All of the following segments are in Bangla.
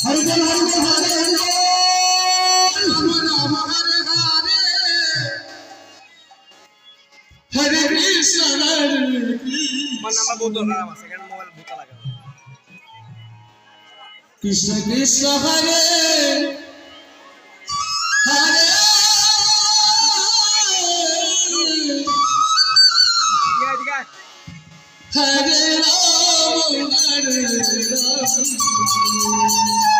Hare Hare Hare Hare Krishna Krishna Krishna Hare Hare Hare Ram Hare Ram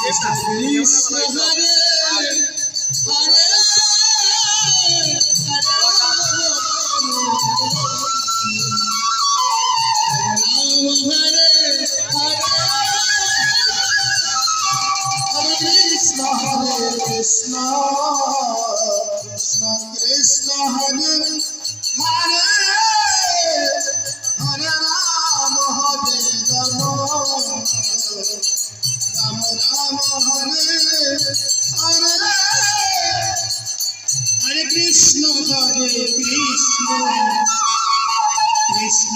Krishna Hare Hare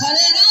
Hare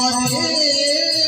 Hare